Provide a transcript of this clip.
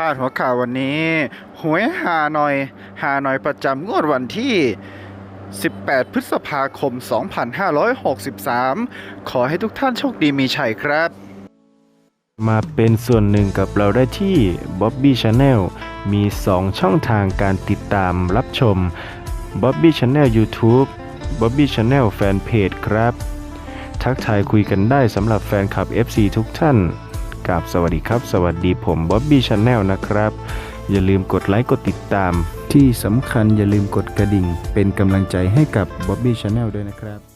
พาดหัวข่าววันนี้ หวยฮานอยฮานอยประจำงวดวันที่ 18 พฤษภาคม 2563 ขอให้ทุกท่านโชคดีมีชัยครับ มาเป็นส่วนหนึ่งกับเราได้ที่ Bobby Channel มี 2 ช่องทางการติดตามรับชม Bobby Channel YouTube Bobby Channel Fanpage ครับ ทักทายคุยกันได้สำหรับแฟนคลับ FC ทุกท่าน กับสวัสดีครับ สวัสดีผมบ๊อบบี้ชาแนลนะครับ อย่าลืมกดไลค์กดติดตาม ที่สำคัญอย่าลืมกดกระดิ่ง เป็นกำลังใจให้กับบ๊อบบี้ชาแนลด้วยนะครับ